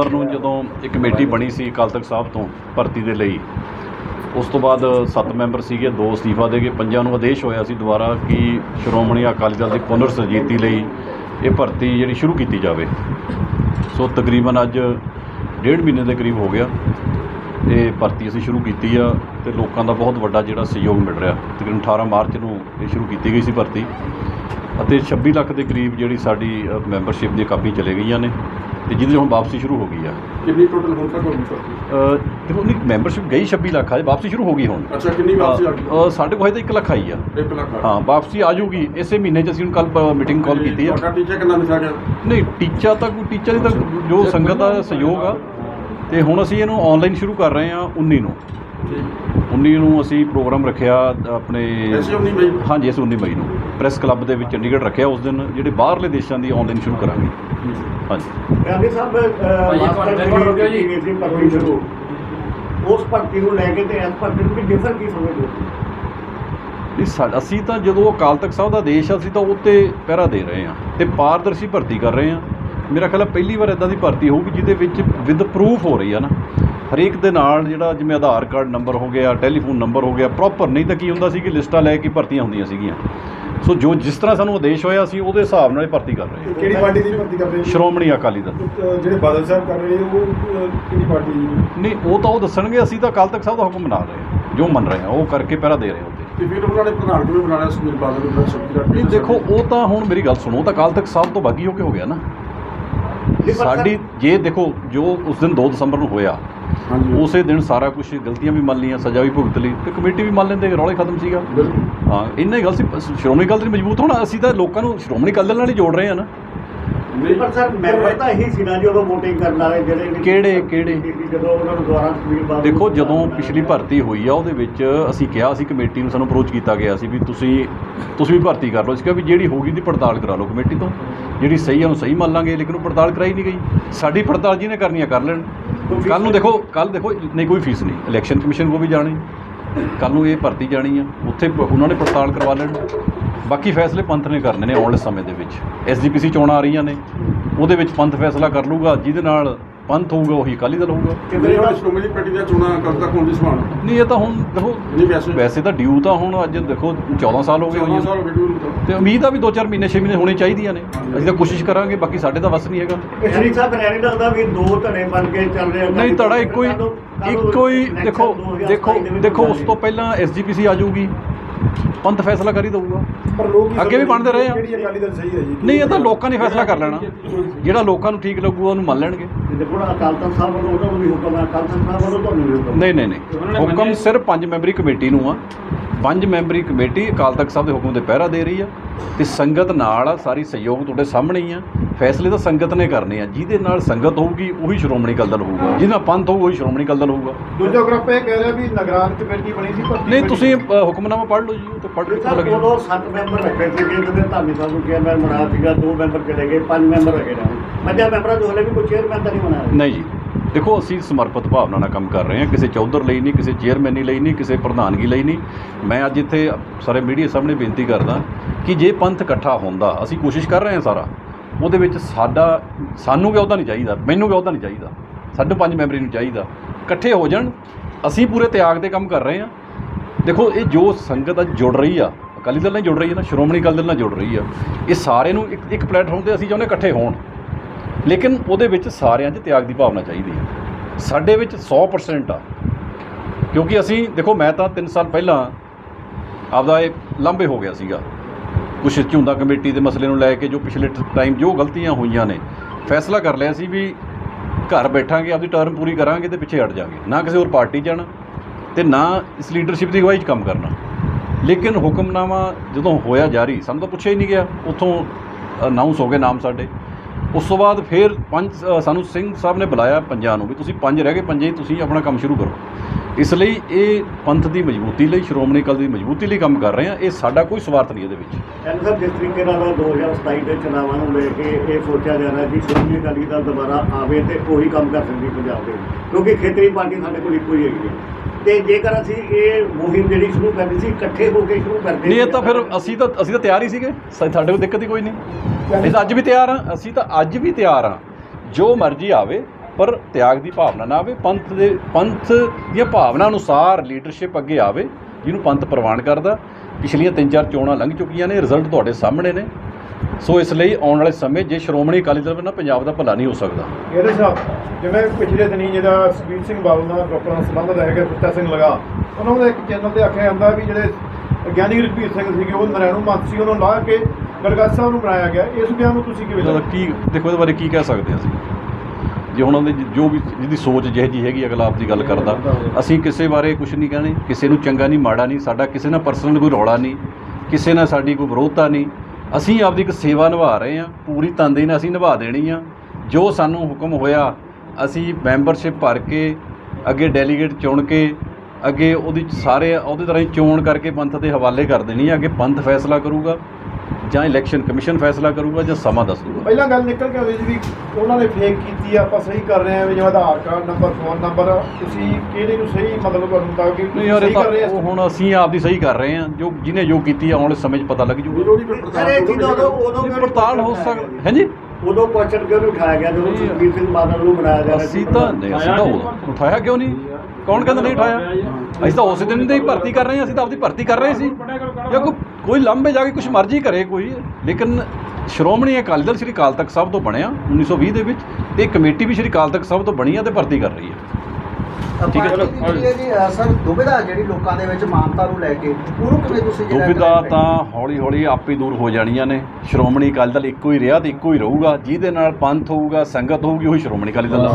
ਦਸੰਬਰ ਨੂੰ ਜਦੋਂ ਇੱਕ ਕਮੇਟੀ ਬਣੀ ਸੀ ਅਕਾਲ ਤਖਤ ਸਾਹਿਬ ਤੋਂ ਭਰਤੀ ਦੇ ਲਈ, ਉਸ ਤੋਂ ਬਾਅਦ 7 ਮੈਂਬਰ ਸੀਗੇ, ਦੋ ਅਸਤੀਫਾ ਦੇ ਗਏ ਪੰਜਾਂ ਨੂੰ ਆਦੇਸ਼ ਹੋਇਆ ਸੀ ਦੁਬਾਰਾ ਕਿ ਸ਼੍ਰੋਮਣੀ ਅਕਾਲੀ ਦਲ ਦੀ ਪੁਨਰ ਸਰਜੀਤੀ ਲਈ ਇਹ ਭਰਤੀ ਜਿਹੜੀ ਸ਼ੁਰੂ ਕੀਤੀ ਜਾਵੇ। ਸੋ ਤਕਰੀਬਨ ਅੱਜ ਡੇਢ ਮਹੀਨੇ ਦੇ ਕਰੀਬ ਹੋ ਗਿਆ, ਇਹ ਭਰਤੀ ਅਸੀਂ ਸ਼ੁਰੂ ਕੀਤੀ ਆ ਤੇ ਲੋਕਾਂ ਦਾ ਬਹੁਤ ਵੱਡਾ ਜਿਹੜਾ ਸਹਿਯੋਗ ਮਿਲ ਰਿਹਾ। ਤਕਰੀਬਨ 18 ਮਾਰਚ ਨੂੰ ਇਹ ਸ਼ੁਰੂ ਕੀਤੀ ਗਈ ਸੀ ਭਰਤੀ। ਅਤੇ 26 ਲੱਖ ਦੇ ਕਰੀਬ ਜਿਹੜੀ ਸਾਡੀ ਮੈਂਬਰਸ਼ਿਪ ਦੀਆਂ ਕਾਪੀ ਚਲੇ ਗਈਆਂ ਨੇ ਤੇ ਜਿਹਦੀ ਹੁਣ ਵਾਪਸੀ ਸ਼ੁਰੂ ਹੋ ਗਈ ਆ। ਕਿੰਨੀ ਟੋਟਲ ਹੁਣ ਤੱਕ ਹੋਣੀ ਸਰ ਅ, ਦੇਖੋ ਨਹੀਂ ਮੈਂਬਰਸ਼ਿਪ ਗਈ 26 ਲੱਖ ਆ ਜੇ ਵਾਪਸੀ ਸ਼ੁਰੂ ਹੋ ਗਈ ਹੁਣ। ਅੱਛਾ ਕਿੰਨੀ ਵਾਪਸੀ ਆ ਗਈ? ਅ, ਸਾਡੇ ਕੋਲ ਹਜੇ ਤਾਂ 1 ਲੱਖ ਆਈ ਆ। 1 ਲੱਖ ਹਾਂ ਵਾਪਸੀ ਆ ਜਾਊਗੀ ਇਸੇ ਮਹੀਨੇ 'ਚ ਅਸੀਂ ਹੁਣ ਕੱਲ ਮੀਟਿੰਗ ਕਾਲ ਕੀਤੀ ਆ। ਤੁਹਾਡਾ ਟੀਚਾ ਕਿੰਨਾ ਲਿਖਿਆ ਗਿਆ? ਨਹੀਂ ਟੀਚਾ ਤਾਂ ਕੋਈ ਟੀਚਾ ਨਹੀਂ ਤਾਂ ਜੋ ਸੰਗਤ ਦਾ ਸਹਿਯੋਗ ਆ। ਤੇ ਹੁਣ ਅਸੀਂ ਇਹਨੂੰ ਆਨਲਾਈਨ ਸ਼ੁਰੂ ਕਰ ਰਹੇ ਆ 19 ਨੂੰ। 19 ਨੂੰ ਅਸੀਂ ਪ੍ਰੋਗਰਾਮ ਰੱਖਿਆ ਆਪਣੇ ਐਸੇ 19 ਮਈ ਹਾਂਜੀ ਅਸੀਂ 19 ਮਈ ਨੂੰ। ਪ੍ਰੈਸ ਕਲੱਬ ਦੇ ਵਿੱਚ ਚੰਡੀਗੜ੍ਹ ਰੱਖਿਆ ਉਸ ਦਿਨ ਜਿਹੜੇ ਬਾਹਰਲੇ ਦੇਸ਼ਾਂ ਦੀ ਆਨਲਾਈਨ ਸ਼ੁਰੂ ਕਰਾਂਗੇ। ਹਾਂਜੀ। ਗਾਂਧੀ ਸਾਹਿਬ ਜੀ, ਹੋ ਗਿਆ ਜੀ? ਸ਼ੁਰੂ ਉਸ ਭਰਤੀ ਨੂੰ ਲੈ ਕੇ ਤੇ ਇਸ ਭਰਤੀ ਨੂੰ ਵੀ ਡਿਫਰ ਕੀ ਸਮਝਦੇ ਹੋ? ਨਹੀਂ ਸਾ ਅਸੀਂ ਤਾਂ ਜਦੋਂ ਅਕਾਲ ਤਖਤ ਸਾਹਿਬ ਦਾ ਦੇਸ਼ ਆ ਅਸੀਂ ਤਾਂ ਉੱਤੇ ਪਹਿਰਾ ਦੇ ਰਹੇ ਹਾਂ ਤੇ ਪਾਰਦਰਸ਼ੀ ਭਰਤੀ ਕਰ ਰਹੇ ਹਾਂ। ਮੇਰਾ ਖਿਆਲ ਹੈ ਪਹਿਲੀ ਵਾਰ ਇਦਾਂ ਦੀ ਭਰਤੀ ਹੋਊਗੀ ਜਿਹਦੇ ਵਿੱਚ ਵਿਦ ਪ੍ਰੂਫ ਹੋ ਰਹੀ ਆ ਨਾ। ਹਰੇਕ ਦੇ ਨਾਲ ਜਿਹੜਾ ਜਿਵੇਂ ਆਧਾਰ ਕਾਰਡ ਨੰਬਰ ਹੋ ਗਿਆ ਟੈਲੀਫੋਨ ਨੰਬਰ ਹੋ ਗਿਆ ਪ੍ਰੋਪਰ ਨਹੀਂ ਤਾਂ ਕੀ ਹੁੰਦਾ ਸੀ ਕਿ ਲਿਸਟਾਂ ਲੈ ਕੇ ਭਰਤੀਆਂ ਹੁੰਦੀਆਂ ਸੀਗੀਆਂ। ਸੋ ਜੋ ਜਿਸ ਤਰ੍ਹਾਂ ਸਾਨੂੰ ਆਦੇਸ਼ ਹੋਇਆ ਸੀ ਉਹਦੇ ਹਿਸਾਬ ਨਾਲ ਭਰਤੀ ਕਰ ਰਹੇ ਕਿਹੜੀ ਪਾਰਟੀ ਦੀ ਭਰਤੀ ਕਰ ਰਹੇ ਸ਼੍ਰੋਮਣੀ ਅਕਾਲੀ ਦਲ। ਜਿਹੜੇ ਬਾਦਲ ਸਾਹਿਬ ਕਰ ਰਹੇ ਉਹ ਕਿਹੜੀ ਪਾਰਟੀ ਨਹੀਂ ਉਹ ਤਾਂ ਉਹ ਦੱਸਣਗੇ ਅਸੀਂ ਤਾਂ ਅਕਾਲ ਤਖਤ ਸਾਹਿਬ ਦਾ ਹੁਕਮ ਮਨਾ ਰਹੇ ਹਾਂ ਜੋ ਮੰਨ ਰਹੇ ਹਾਂ ਉਹ ਕਰਕੇ ਪਹਿਰਾ ਦੇ ਰਹੇ ਹਾਂ ਉਹਤੇ ਤੇ ਫਿਰ ਉਹਨਾਂ ਨੇ ਪ੍ਰਧਾਨ ਕਿਵੇਂ ਬਣਾ ਲਿਆ ਸੁਨੀਲ ਬਾਦਲ ਨੂੰ ਸ਼ਕਤੀ ਰੱਖ ਨਹੀਂ ਦੇਖੋ ਉਹ ਤਾਂ ਹੁਣ ਮੇਰੀ ਗੱਲ ਸੁਣੋ ਤਾਂ ਅਕਾਲ ਤਖਤ ਸਾਹਿਬ ਤੋਂ ਬਾਗੀ ਹੋ ਕੇ ਹੋ ਗਿਆ ਨਾ। ਸਾਡੀ ਜੇ ਦੇਖੋ ਜੋ ਉਸ ਦਿਨ 2 ਦਸੰਬਰ ਨੂੰ ਹੋਇਆ ਹਾਂਜੀ। ਉਸੇ ਦਿਨ ਸਾਰਾ ਕੁਝ ਗਲਤੀਆਂ ਵੀ ਮੰਨ ਲਈਆਂ ਸਜ਼ਾ ਵੀ ਭੁਗਤ ਲਈ ਤੇ ਕਮੇਟੀ ਵੀ ਮੰਨ ਲੈਂਦੇ ਰੌਲੇ ਖਤਮ ਸੀਗਾ। ਹਾਂ ਇੰਨਾ ਗੱਲ ਸੀ ਸ਼੍ਰੋਮਣੀ ਅਕਾਲੀ ਦਲ ਮਜ਼ਬੂਤ ਹੋਣਾ ਅਸੀਂ ਤਾਂ ਲੋਕਾਂ ਨੂੰ ਸ਼੍ਰੋਮਣੀ ਅਕਾਲੀ ਦਲ ਨਾਲ ਹੀ ਜੋੜ ਰਹੇ ਹਾਂ ਨਾ। ਨਹੀਂ ਪਰ ਸਰ ਮੈਂਬਰ ਤਾਂ ਇਹੀ ਸੀ ਨਾ ਜਦੋਂ VOTING ਕਰਨ ਵਾਲੇ ਜਿਹੜੇ ਵੀ- ਕਿਹੜੇ- ਕਿਹੜੇ? ਜਦੋਂ ਉਹਨਾਂ ਨੂੰ ਦੁਆਰਾ ਸੁਨੀਲ ਬਾਦਲ ਦੇਖੋ ਜਦੋਂ ਪਿਛਲੀ ਭਰਤੀ ਹੋਈ ਆ ਉਹਦੇ ਵਿੱਚ ਅਸੀਂ ਕਿਹਾ ਸੀ ਕਮੇਟੀ ਨੂੰ ਸਾਨੂੰ ਅਪਰੋਚ ਕੀਤਾ ਗਿਆ ਸੀ ਵੀ ਤੁਸੀਂ ਤੁਸੀਂ ਵੀ ਭਰਤੀ ਕਰ ਲਓ। ਅਸੀਂ ਕਿਹਾ ਵੀ ਜਿਹੜੀ ਹੋਗੀ ਦੀ ਪੜਤਾਲ ਕਰਾ ਲਓ ਕਮੇਟੀ ਤੋਂ। ਜਿਹੜੀ ਸਹੀ ਆ ਉਹਨੂੰ ਸਹੀ ਮੰਨ ਲਾਂਗੇ ਲੇਕਿਨ ਉਹ ਪੜਤਾਲ ਕਰਾਈ ਨਹੀਂ ਗਈ। ਸਾਡੀ ਪੜਤਾਲ ਜਿਹਨੇ ਕਰਨੀ ਆ ਕਰ ਲੈਣ। ਕੱਲ ਨੂੰ ਦੇਖੋ ਕੱਲ ਦੇਖੋ ਨਹੀਂ ਕੋਈ ਫੀਸ ਨਹੀਂ। ਇਲੈਕਸ਼ਨ ਕਮਿਸ਼ਨ ਕੋ ਵੀ ਜਾਣੀ ਕੱਲ ਨੂੰ ਇਹ ਭਰਤੀ ਜਾਣੀ ਆ। ਉੱਥੇ ਉਹਨਾਂ ਨੇ ਪੜਤਾਲ ਕਰਵਾ ਲੈਣ। ਬਾਕੀ ਫੈਸਲੇ ਪੰਥ ਨੇ ਕਰਨੇ ਨੇ ਆਉਣ ਵਾਲੇ ਸਮੇਂ ਦੇ ਵਿੱਚ। ਐਸਜੀਪੀਸੀ ਚੋਣਾਂ ਆ ਰਹੀਆਂ ਨੇ। ਉਹਦੇ ਵਿੱਚ ਪੰਥ ਫੈਸਲਾ ਕਰ ਲੂਗਾ ਜਿਹਦੇ ਨਾਲ ਪੰਥ ਹੋਊਗਾ ਉਹੀ ਅਕਾਲੀ ਦਲ ਹੋਊਗਾ। ਕਿੰਨੇ ਵਾਰ ਸ਼੍ਰੋਮਣੀ ਕਮੇਟੀ ਦੀਆਂ ਚੋਣਾਂ ਕਦ ਤੱਕ ਹੋਣ ਦੀ ਸੰਭਾਵਨਾ ਨਹੀਂ ਇਹ ਤਾਂ ਹੁਣ ਦੇਖੋ ਨਹੀਂ ਵੈਸੇ ਵੈਸੇ ਤਾਂ ਡਿਊ ਤਾਂ ਹੁਣ ਅੱਜ ਦੇਖੋ 14 ਸਾਲ ਹੋ ਗਏ 14 ਹੋਈਆਂ ਸਾਲ ਹੋ ਗਏ ਡਿਊ ਨੂੰ ਤੇ। ਉਮੀਦ ਆ ਵੀ 2-4 ਮਹੀਨੇ 6 ਮਹੀਨੇ ਹੋਣੇ ਚਾਹੀਦੀਆਂ ਨੇ। ਅਸੀਂ ਤਾਂ ਕੋਸ਼ਿਸ਼ ਕਰਾਂਗੇ ਬਾਕੀ ਸਾਡੇ ਤਾਂ ਵਸ ਨਹੀਂ ਹੈਗਾ। ਸ਼ਰੀਫ ਸਾਹਿਬ ਇਹ ਨਹੀਂ ਲੱਗਦਾ ਵੀ ਦੋ ਧੜੇ ਬਣ ਕੇ ਚੱਲ ਰਹੇ। ਆ ਨਹੀਂ ਧੜਾ ਇੱਕੋ ਹੀ ਇੱਕੋ ਹੀ ਦੇਖੋ 2027 ਦੇਖੋ ਦੇਖੋ ਉਸ ਹੋਣਾ ਤੋਂ ਪਹਿਲਾਂ ਐਸਜੀਪੀਸੀ ਆ ਜਾਊਗੀ। ਪੰਥ ਫੈਸਲਾ ਕਰ ਹੀ ਦਊਗਾ। ਪਰ ਲੋਕ ਅੱਗੇ ਵੀ ਬਣਦੇ ਰਹੇ ਆ। ਕਿਹੜੀ ਅਕਾਲੀ ਦਲ ਸਹੀ ਹੈ ਜੀ ਨਹੀਂ ਇਹ ਤਾਂ ਲੋਕਾਂ ਨੇ ਫੈਸਲਾ ਕਰ ਲੈਣਾ। ਜਿਹੜਾ ਲੋਕਾਂ ਨੂੰ ਠੀਕ ਲੱਗੂਗਾ ਉਹਨੂੰ ਮੰਨ ਲੈਣਗੇ। ਦੇਖੋ ਨਾ ਅਕਾਲ ਤਖਤ ਸਾਹਿਬ ਵੱਲੋਂ ਉਹਨਾਂ ਨੂੰ ਵੀ ਹੁਕਮ ਹੈ ਅਕਾਲ ਤਖਤ ਸਾਹਿਬ ਵੱਲੋਂ ਤੁਹਾਨੂੰ ਵੀ ਹੁਕਮ ਹੈ। ਨਹੀਂ ਨਹੀਂ ਨਹੀਂ। ਹੁਕਮ ਸਿਰਫ ਪੰਜ ਮੈਂਬਰੀ ਕਮੇਟੀ ਨੂੰ ਆ। ਪੰਜ ਮੈਂਬਰੀ ਕਮੇਟੀ ਅਕਾਲ ਤਖਤ ਸਾਹਿਬ ਦੇ ਹੁਕਮ ਦੇ ਪਹਿਰਾ ਦੇ ਰਹੀ ਆ ਤੇ ਸੰਗਤ ਨਾਲ ਆ ਸਾਰੀ ਸਹਿਯੋਗ ਤੁਹਾਡੇ ਸਾਹਮਣੇ ਹੀ ਆ। ਫੈਸਲੇ ਤਾਂ ਸੰਗਤ ਨੇ ਕਰਨੇ ਆ ਜਿਹਦੇ ਨਾਲ ਸੰਗਤ ਹੋਊਗੀ ਉਹੀ ਸ਼੍ਰੋਮਣੀ ਅਕਾਲੀ ਦਲ ਹੋਊਗਾ। ਜਿਹਦੇ ਨਾਲ ਪੰਥ ਹੋਊ ਉਹੀ ਸ਼੍ਰੋਮਣੀ ਅਕਾਲੀ ਦਲ ਹੋਊਗਾ। ਦੂਜਾ ਗਰੁੱਪ ਇਹ ਕਹਿ ਰਿਹਾ ਵੀ ਨਗਰਾਨ ਕਮੇਟੀ ਬਣੀ ਸੀ ਭਰਤੀ ਨਹੀਂ ਤੁਸੀਂ ਅ, ਹੁਕਮਨਾਮਾ ਪੜ੍ਹ ਲਓ ਜੀ ਉਹ ਤਾਂ ਪੜ੍ਹ ਕੇ ਪਤਾ ਸਰ ਲੱਗ। ਉਦੋਂ ਸੱਤ ਮੈਂਬਰ ਰੱਖੇ ਸੀਗੇ ਜਦੋਂ ਧਾਮੀ ਸਾਹਿਬ ਨੂੰ ਚੇਅਰਮੈਨ ਬਣਾਇਆ ਸੀਗਾ ਦੋ ਮੈਂਬਰ ਚਲੇ ਗਏ ਪੰਜ ਮੈਂਬਰ ਰੱਖੇ ਨੇ। ਪੰਜਾਂ ਮੈਂਬਰਾਂ ਤੋਂ ਹਲੇ ਵੀ ਕੋਈ ਚੇਅਰਮੈਨ ਤਾਂ ਨਹੀਂ ਬਣਾਇਆ ਨਹੀਂ ਜੀ ਦੇਖੋ ਅਸੀਂ ਸਮਰਪਿਤ ਭਾਵਨਾ ਨਾਲ ਕੰਮ ਕਰ ਰਹੇ ਹਾਂ ਕਿਸੇ ਚੌਧਰ ਲਈ ਨਹੀਂ ਕਿਸੇ ਚੇਅਰਮੈਨੀ ਲਈ ਨਹੀਂ ਕਿਸੇ ਪ੍ਰਧਾਨਗੀ ਲਈ ਨਹੀਂ। ਮੈਂ ਅੱਜ ਇੱਥੇ ਸਾਰੇ ਮੀਡੀਆ ਸਾਹਮਣੇ ਬੇਨਤੀ ਕਰਦਾ ਕਿ ਜੇ ਪੰਥ ਇਕੱਠਾ ਹੁੰਦਾ ਅਸੀਂ ਕੋਸ਼ਿਸ਼ ਕਰ ਰਹੇ ਹਾਂ ਸਾਰਾ ਉਹਦੇ ਵਿੱਚ ਸਾਡਾ, ਸਾਨੂੰ ਵੀ ਉਹਦਾ ਨਹੀਂ ਚਾਹੀਦਾ, ਮੈਨੂੰ ਵੀ ਉਹਦਾ ਨਹੀਂ ਚਾਹੀਦਾ। ਸਾਡੇ ਪੰਜ ਮੈਂਬਰੀ ਨੂੰ ਚਾਹੀਦਾ। ਇਕੱਠੇ ਹੋ ਜਾਣ, ਅਸੀਂ ਪੂਰੇ ਤਿਆਗ ਦੇ ਕੰਮ ਕਰ ਰਹੇ ਹਾਂ। ਦੇਖੋ, ਇਹ ਜੋ ਸੰਗਤ ਅੱਜ ਜੁੜ ਰਹੀ ਆ, ਅਕਾਲੀ ਦਲ ਨਾਲ ਜੁੜ ਰਹੀ ਹੈ ਨਾ, ਸ਼੍ਰੋਮਣੀ ਅਕਾਲੀ ਦਲ ਨਾਲ ਜੁੜ ਰਹੀ ਆ, ਇਹ ਸਾਰੇ ਨੂੰ ਇੱਕ ਇੱਕ ਪਲੇਟਫਾਰਮ ਤੇ ਅਸੀਂ ਚਾਹੁੰਦੇ ਇਕੱਠੇ ਹੋਣ। ਲੇਕਿਨ ਉਹਦੇ ਵਿੱਚ ਸਾਰਿਆਂ 'ਚ ਤਿਆਗ ਦੀ ਭਾਵਨਾ ਚਾਹੀਦੀ ਹੈ ਸਾਡੇ ਵਿੱਚ 100% ਆ। ਕਿਉਂਕਿ ਅਸੀਂ, ਦੇਖੋ, ਮੈਂ ਤਾਂ 3 ਸਾਲ ਪਹਿਲਾਂ ਆਪਦਾ ਇਹ ਲਾਂਭੇ ਹੋ ਗਿਆ ਸੀਗਾ। ਕੁਛ ਝੁੰਦਾ ਕਮੇਟੀ ਦੇ ਮਸਲੇ ਨੂੰ ਲੈ ਕੇ ਜੋ ਪਿਛਲੇ ਟਾਈਮ ਜੋ ਗਲਤੀਆਂ ਹੋਈਆਂ ਨੇ, ਫੈਸਲਾ ਕਰ ਲਿਆ ਸੀ ਵੀ ਘਰ ਬੈਠਾਂਗੇ, ਆਪਦੀ ਟਰਮ ਪੂਰੀ ਕਰਾਂਗੇ ਤੇ ਪਿੱਛੇ ਹਟ ਜਾਾਂਗੇ। ਨਾ ਕਿਸੇ ਹੋਰ ਪਾਰਟੀ ਜਾਣਾ ਤੇ ਨਾ ਇਸ ਲੀਡਰਸ਼ਿਪ ਦੀ ਅਗਵਾਈ 'ਚ ਕੰਮ ਕਰਨਾ। ਲੇਕਿਨ ਹੁਕਮਨਾਮਾ ਜਦੋਂ ਹੋਇਆ ਜਾਰੀ, ਸਾਨੂੰ ਤਾਂ ਪੁੱਛਿਆ ਹੀ ਨਹੀਂ ਗਿਆ। ਉੱਥੋਂ ਅਨਾਉਂਸ ਹੋ ਗਏ ਨਾਮ ਸਾਡੇ। ਉਸ ਤੋਂ ਬਾਅਦ ਫਿਰ ਪੰਜ ਸਾਨੂੰ ਸਿੰਘ ਸਾਹਿਬ ਨੇ ਬੁਲਾਇਆ ਪੰਜਾਂ ਨੂੰ ਵੀ ਤੁਸੀਂ ਪੰਜ ਰਹਿ ਗਏ, ਪੰਜੇ ਤੁਸੀਂ ਆਪਣਾ ਕੰਮ ਸ਼ੁਰੂ ਕਰੋ। ਇਸ ਲਈ ਇਹ ਪੰਥ ਦੀ ਮਜ਼ਬੂਤੀ ਲਈ ਸ਼੍ਰੋਮਣੀ ਅਕਾਲੀ ਦੀ ਮਜ਼ਬੂਤੀ ਲਈ ਕੰਮ ਕਰ ਰਹੇ ਹਾਂ। ਇਹ ਸਾਡਾ ਕੋਈ ਸਵਾਰਥ ਨਹੀਂ ਇਹਦੇ ਵਿੱਚ। ਐਨ ਜਿਸ ਤਰੀਕੇ ਨਾਲ 2027 ਦੇ ਚੁਣਾਵਾਂ ਨੂੰ ਲੈ ਕੇ ਇਹ ਸੋਚਿਆ ਜਾ ਰਿਹਾ ਕਿ ਸ਼੍ਰੋਮਣੀ ਅਕਾਲੀ ਦਲ ਦੁਬਾਰਾ ਆਵੇ ਤੇ ਉਹੀ ਕੰਮ ਕਰ ਸਕਦੀ ਪੰਜਾਬ ਦੇ। ਕਿਉਂਕਿ ਖੇਤਰੀ ਪਾਰਟੀ ਸਾਡੇ ਕੋਲ ਇੱਕੋ ਹੀ ਹੈਗੀ ਹੈ। ਤੇ ਜੇਕਰ ਅਸੀਂ ਇਹ ਮੁਹਿੰਮ ਜਿਹੜੀ ਸ਼ੁਰੂ ਕਰਨੀ ਸੀ ਇਕੱਠੇ ਹੋ ਕੇ ਸ਼ੁਰੂ ਕਰਦੇ ਨਹੀਂ ਇਹ ਤਾਂ ਫਿਰ ਅਸੀਂ ਤਾਂ ਅਸੀਂ ਤਾਂ ਤਿਆਰ ਹੀ ਸੀਗੇ। ਸਾਡੇ ਕੋਲ ਦਿੱਕਤ ਹੀ ਕੋਈ ਨਹੀਂ। ਅਸੀਂ ਤਾਂ ਅੱਜ ਵੀ ਤਿਆਰ ਹਾਂ। ਅਸੀਂ ਤਾਂ ਅੱਜ ਵੀ ਤਿਆਰ ਹਾਂ। ਜੋ ਮਰਜ਼ੀ ਆਵੇ ਪਰ ਤਿਆਗ ਦੀ ਭਾਵਨਾ ਨਾ ਆਵੇ ਪੰਥ ਦੇ ਪੰਥ ਦੀਆਂ ਭਾਵਨਾ ਅਨੁਸਾਰ ਲੀਡਰਸ਼ਿਪ ਅੱਗੇ ਆਵੇ ਜਿਹਨੂੰ ਪੰਥ ਪ੍ਰਵਾਨ ਕਰਦਾ। ਪਿਛਲੀਆਂ ਤਿੰਨ ਚਾਰ ਚੋਣਾਂ ਲੰਘ ਚੁੱਕੀਆਂ ਨੇ ਰਿਜ਼ਲਟ ਤੁਹਾਡੇ ਸਾਹਮਣੇ ਨੇ। ਸੋ ਇਸ ਲਈ ਆਉਣ ਵਾਲੇ ਸਮੇਂ ਜੇ ਸ਼੍ਰੋਮਣੀ ਅਕਾਲੀ ਦਲ ਨਾਲ ਪੰਜਾਬ ਦਾ ਭਲਾ ਨਹੀਂ ਹੋ ਸਕਦਾ। ਇਹਦੇ ਸਾਹਿਬ ਜਿਵੇਂ ਪਿਛਲੇ ਦਿਨੀ ਜਿਹੜਾ ਸੁਖਬੀਰ ਸਿੰਘ ਬਾਦਲ ਨਾਲ ਡਾਕਟਰ ਸੰਬੰਧ ਗਿਆ ਸੁੱਚਾ ਸਿੰਘ ਲਗਾ ਉਹਨਾਂ ਦੇ ਇੱਕ ਚੈਨਲ ਤੇ ਆਖਿਆ ਜਾਂਦਾ ਵੀ ਜਿਹੜੇ ਗਿਆਨੀ ਰਘਬੀਰ ਸਿੰਘ ਸੀਗੇ ਉਹ ਨਰੈਣੂ ਮੰਤ ਸੀ ਉਹਨਾਂ ਲਾ ਕੇ ਗੜਗੜ ਸਾਹਿਬ ਨੂੰ ਬਣਾਇਆ ਗਿਆ। ਇਸ ਬਿਆਨ ਨੂੰ ਤੁਸੀਂ ਕਿਵੇਂ ਲੈਂਦੇ ਕੀ ਦੇਖੋ ਇਹਦੇ ਬਾਰੇ ਕੀ ਕਹਿ ਸਕਦੇ ਹਾਂ ਅਸੀਂ? ਜੇ ਹੁਣ ਉਹਦੇ ਜੋ ਵੀ ਜਿਹਦੀ ਸੋਚ ਜਿਹੇ ਜੀ ਹੈਗੀ, ਅਗਲਾ ਆਪ ਦੀ ਗੱਲ ਕਰਦਾ। ਅਸੀਂ ਕਿਸੇ ਬਾਰੇ ਕੁਝ ਨਹੀਂ ਕਹਿਣੇ, ਕਿਸੇ ਨੂੰ ਚੰਗਾ ਨਹੀਂ, ਮਾੜਾ ਨਹੀਂ, ਸਾਡਾ ਕਿਸੇ ਨਾਲ ਪਰਸਨਲ ਕੋਈ ਰੌਲਾ ਨਹੀਂ, ਕਿਸੇ ਨਾਲ ਸਾਡੀ ਕੋਈ ਵਿਰੋਧਤਾ ਨਹੀਂ। ਅਸੀਂ ਆਪਦੀ ਇੱਕ ਸੇਵਾ ਨਿਭਾ ਰਹੇ ਹਾਂ, ਪੂਰੀ ਤਨਦੇਹੀ ਨਾਲ ਅਸੀਂ ਨਿਭਾ ਦੇਣੀ ਆ। ਜੋ ਸਾਨੂੰ ਹੁਕਮ ਹੋਇਆ, ਅਸੀਂ ਮੈਂਬਰਸ਼ਿਪ ਭਰ ਕੇ, ਅੱਗੇ ਡੈਲੀਗੇਟ ਚੁਣ ਕੇ, ਅੱਗੇ ਉਹਦੀ ਸਾਰੇ ਉਹਦੇ ਤਰ੍ਹਾਂ ਹੀ ਚੋਣ ਕਰਕੇ ਪੰਥ ਦੇ ਹਵਾਲੇ ਕਰ ਦੇਣੀ ਆ, ਅੱਗੇ ਪੰਥ ਫੈਸਲਾ ਕਰੂਗਾ। ਜਾਂ ਇਲੈਕਸ਼ਨ ਕਮਿਸ਼ਨ ਫੈਸਲਾ ਕਰੂਗਾ ਜਾਂ ਸਮਾਂ ਦੱਸ ਦੂਗਾ ਪਹਿਲਾਂ ਗੱਲ ਨਿਕਲ ਕੇ ਆਉਂਦੀ ਸੀ ਵੀ ਉਹਨਾਂ ਨੇ ਫੇਕ ਕੀਤੀ ਆ ਆਪਾਂ ਸਹੀ ਕਰ ਰਹੇ ਆ ਵੀ ਜਿਵੇਂ Aadhaar card number phone number ਤੁਸੀਂ ਕਿਹੜੇ ਨੂੰ ਸਹੀ ਮਤਲਬ ਮੁਤਾਬਕ ਕਿ ਨਹੀਂ ਯਾਰ ਇਹ ਸਹੀ ਤਾਂ ਕਰ ਰਹੇ ਆ? ਉਹ ਹੁਣ ਅਸੀਂ ਆਪਦੀ ਸਹੀ ਕਰ ਰਹੇ ਹਾਂ ਜੋ ਜਿਹਨੇ ਜੋ ਕੀਤੀ ਆ ਆਉਣ ਵਾਲੇ ਸਮੇਂ 'ਚ ਪਤਾ ਲੱਗ ਜੂਗਾ। ਫਿਰ ਪ੍ਰਧਾਨ ਚੀਜ਼ ਉਦੋਂ ਪੜਤਾਲ ਹੋ ਸਕਦਾ? ਹੈ ਜੀ? ਉਦੋਂ ਕੁਐਸਚਨ ਕਿਉਂ ਨਹੀਂ ਉਠਾਇਆ ਗਿਆ ਜਦੋਂ। ਸੁਖਬੀਰ ਸਿੰਘ ਬਾਦਲ ਨੂੰ ਬਣਾਇਆ ਜਾ ਰਿਹਾ ਅਸੀਂ ਤਾਂ ਨਹੀਂ ਅਸੀਂ ਤਾਂ ਉਦੋਂ ਉਠਾਇਆ ਕਿਉਂ ਨਹੀਂ? ਕੌਣ ਕਹਿੰਦਾ ਨਹੀਂ ਉਠਾਇਆ? ਅਸੀਂ ਤਾਂ ਉਸੇ ਦਿਨ ਦੇ ਹੀ ਭਰਤੀ ਕਰ ਰਹੇ ਹਾਂ ਅਸੀਂ ਤਾਂ ਆਪਦੀ ਭਰਤੀ ਕਰ ਰਹੇ ਸੀ। ਜਾਂ ਕੋਈ ਕੋਈ ਲੰਬੇ ਜਾ ਕੇ ਕੁਝ ਮਰਜ਼ੀ ਕਰੇ ਕੋਈ। ਲੇਕਿਨ ਸ਼੍ਰੋਮਣੀ ਅਕਾਲੀ ਦਲ ਸ੍ਰੀ ਅਕਾਲ ਤਖਤ ਸਾਹਿਬ ਤੋਂ ਬਣਿਆ 1920 ਦੇ ਵਿੱਚ। ਤੇ ਇਹ ਕਮੇਟੀ ਵੀ ਸ੍ਰੀ ਅਕਾਲ ਤਖਤ ਸਾਹਿਬ ਤੋਂ ਬਣੀ ਆ ਤੇ ਭਰਤੀ ਕਰ ਰਹੀ ਹੈ। ਠੀਕ ਹੈ, ਸਰ ਦੁਬਿਧਾ ਜਿਹੜੀ ਲੋਕਾਂ ਦੇ ਵਿੱਚ ਮਾਨਤਾ ਨੂੰ ਲੈ ਕੇ ਉਹਨੂੰ ਕਿਵੇਂ ਤੁਸੀਂ ਜਿਹੜਾ ਦੁਬਿਧਾ correct ਤਾਂ ਹੌਲੀ ਹੌਲੀ ਆਪੇ ਦੂਰ ਹੋ ਜਾਣੀਆਂ ਨੇ। ਸ਼੍ਰੋਮਣੀ ਅਕਾਲੀ ਦਲ ਇੱਕੋ ਹੀ ਰਿਹਾ ਤੇ ਇੱਕੋ ਹੀ ਰਹੂਗਾ। ਜਿਹਦੇ ਨਾਲ ਪੰਥ ਹੋਊਗਾ ਸੰਗਤ ਹੋਊਗੀ ਉਹੀ ਸ਼੍ਰੋਮਣੀ ਅਕਾਲੀ ਦਲ